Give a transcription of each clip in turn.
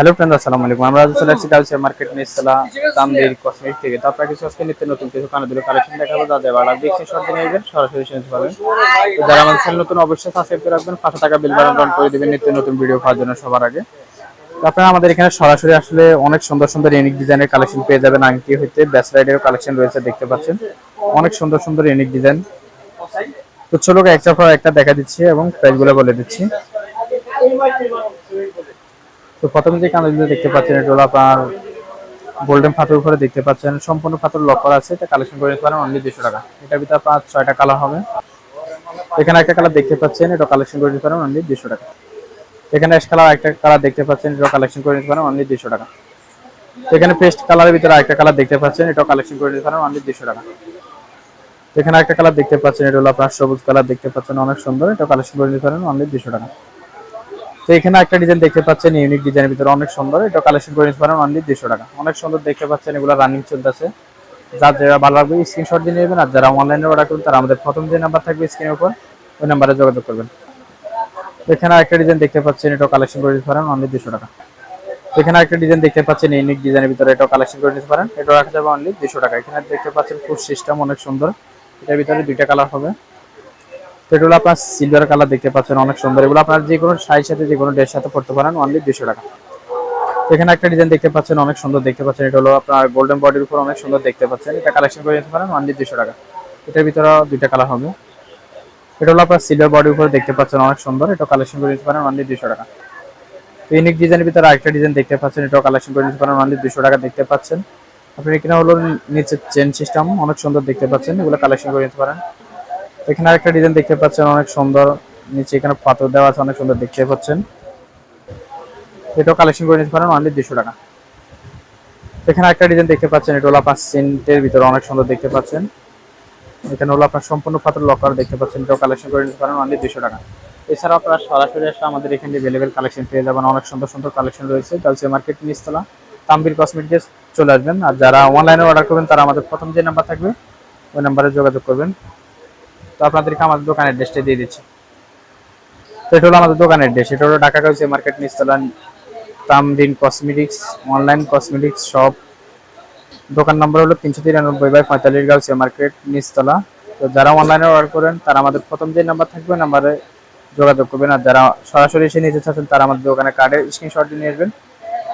Hello friend আসসালামু আলাইকুম। আমরা আজ চলে আসছি গাউসিয়া মার্কেট নিচতলা তামদির কসমেটিক থেকে। তো আপনারা কিছু আজকে নিত্য নতুন কিছু কানাদুলো কালেকশন দেখাবো, যা দেওয়া লাগবে সব দিনে নেবেন, সরাসরি শুনতে পারবেন। তো যারা আমাদের চ্যানেল নতুন, অবশ্যই সাবস্ক্রাইব করে রাখবেন পাঁচশো থাকা বিল বাটন অন করে দিবেন নিত্য নতুন ভিডিও পাওয়ার জন্য সবার আগে। তো আপনারা আমাদের এখানে সরাসরি আসলে অনেক সুন্দর সুন্দর ইউনিক ডিজাইনের কালেকশন পেয়ে যাবেন আংটি হইতে। ব্যাসলাইডের কালেকশন রয়েছে, দেখতে পাচ্ছেন। অনেক সুন্দর সুন্দর ইউনিক ডিজাইন তো চলো একটা পর একটা দেখা দিচ্ছি এবং প্রাইসগুলো বলে দিচ্ছি। তো প্রথমে যে কানেরগুলো দেখতে পাচ্ছেন, এটা হলো আপনার গোল্ডেন পাথর উপরে দেখতে পাচ্ছেন। সম্পূর্ণ পাথর লক করা আছে, এটা কালেকশন করে নিতে পারেন অনলি দুশো টাকা। এটার ভিতরে আপনার ছয়টা কালার হবে। এখানে একটা কালার দেখতে পাচ্ছেন, এটা কালেকশন করে নিতে পারেন অনলি দুশো টাকা। এখানে এস কালার একটা কালার দেখতে পাচ্ছেন এটা কালেকশন করে নিতে পারেন অনলি দুশো টাকা। এখানে পেস্ট কালারের ভিতরে আরেকটা কালার দেখতে পাচ্ছেন এটা কালেকশন করে নিতে পারেন অনলি দুশো টাকা। এখানে একটা কালার দেখতে পাচ্ছেন, এটা হলো আপনার সবুজ কালার দেখতে পাচ্ছেন, অনেক সুন্দর এটা কালেকশন করে নিতে পারেন অনলি দুশো টাকা। তো এখানে একটা ডিজাইন দেখতে পাচ্ছেন ইউনিক ডিজাইনের ভিতরে অনেক সুন্দর। এটা কালেকশন করে নিতে পারেন অনলি দুশো টাকা। অনেক সুন্দর দেখতে পাচ্ছেন, এগুলো রানিং চলতেছে। যার যারা ভালো লাগবে স্ক্রিনশট দিয়ে নেবেন, আর যারা অনলাইনে অর্ডার করবেন, তারা আমাদের প্রথম যে নাম্বার থাকবে স্ক্রিনের উপর, ওই নাম্বারে যোগাযোগ করবেন। এখানে একটা ডিজাইন দেখতে পাচ্ছেন এটা কালেকশন করে নিতে পারেন অনলি দুশো টাকা। এখানে একটা ডিজাইন দেখতে পাচ্ছেন ইউনিক ডিজাইনের ভিতরে এটা কালেকশন করে নিতে পারেন এটা রাখা যাবে অনলি দুশো টাকা। এখানে দেখতে পাচ্ছেন ফুড সিস্টেম অনেক সুন্দর। এটার ভিতরে দুইটা কালার হবে। হলো আপনার সিলভার কালার দেখতে পাচ্ছেন, অনেক সুন্দর। এগুলো আপনার যে কোনো শাড়ির সাথে, যে কোনো ড্রেস সাথে পড়তে পারেন অনলি দুশো টাকা। এখানে একটা ডিজাইন দেখতে পাচ্ছেন, অনেক সুন্দর দেখতে পাচ্ছেন। এটা হলো আপনার গোল্ডেন বডির উপর অনেক সুন্দর দেখতে পাচ্ছেন। এটা কালেকশন করে নিতে পারেন অনলি দুশো টাকা। এটার ভিতরে দুইটা কালার হবে। এটা হলো আপনার সিলভার বডির উপর দেখতে পাচ্ছেন, অনেক সুন্দর। এটা কালেকশন করে নিতে পারেন অনলি দুশো টাকা। ইউনিক ডিজাইনের ভিতরে আরেকটা ডিজাইন দেখতে পাচ্ছেন, এটাও কালেকশন করে নিতে পারেন অনলি দুশো টাকা দেখতে পাচ্ছেন। আপনি এখানে হলো নিচে চেন সিস্টেম অনেক সুন্দর দেখতে পাচ্ছেন। এগুলো কালেকশন করে নিতে পারেন। এখানে আরেকটা ডিজাইন দেখতে পাচ্ছেন, অনেক সুন্দর। নিচে এখানে পাথর দেওয়া আছে, অনেক সুন্দর দেখতে পাচ্ছেন। এটাও কালেকশন করে নিতে পারেন অনলি দুশো টাকা। এখানে একটা ডিজাইন দেখতে পাচ্ছেন, এটা হলো আপনার সেন্টের ভিতরে অনেক সুন্দর দেখতে পাচ্ছেন। এখানে হলো সম্পূর্ণ পাথর লকার দেখতে পাচ্ছেন, এটাও কালেকশন করে নিতে পারেন অনলি দুশো টাকা। এছাড়াও আপনারা সরাসরি আসলে আমাদের এখানে অ্যাভেলেবেল কালেকশন পেয়ে যাবেন, অনেক সুন্দর সুন্দর কালেকশন রয়েছে। গার্লসিয়া মার্কেট নিচতলা তাম্বির কসমেটিক্স চলে আসবেন। আর যারা অনলাইনে অর্ডার করবেন, তারা আমাদের প্রথম যে নাম্বার থাকবে, ওই নাম্বারে যোগাযোগ করবেন। তো আপনাদেরকে আমাদের দোকানের ড্রেসটা দিয়ে দিচ্ছি। তো এটা হলো আমাদের দোকানের ড্রেস। এটা হলো ঢাকা গাউসিয়া মার্কেট নিচতলা Tamdin cosmetics, online cosmetics shop. দোকান নাম্বার হলো তিনশো তিরানব্বই বাই পঁয়তাল্লিশ গাউসিয়া মার্কেট, নিস্তলা। তো যারা অনলাইনে অর্ডার করেন, তারা আমাদের প্রথম যে নাম্বার থাকবে নাম্বারে যোগাযোগ করবেন। আর যারা সরাসরি এসে নিতে চাচ্ছেন, তারা আমাদের দোকানে কার্ডের স্ক্রিনশট নিয়ে আসবেন।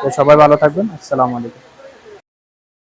তো সবাই ভালো থাকবেন। আসসালামু আলাইকুম।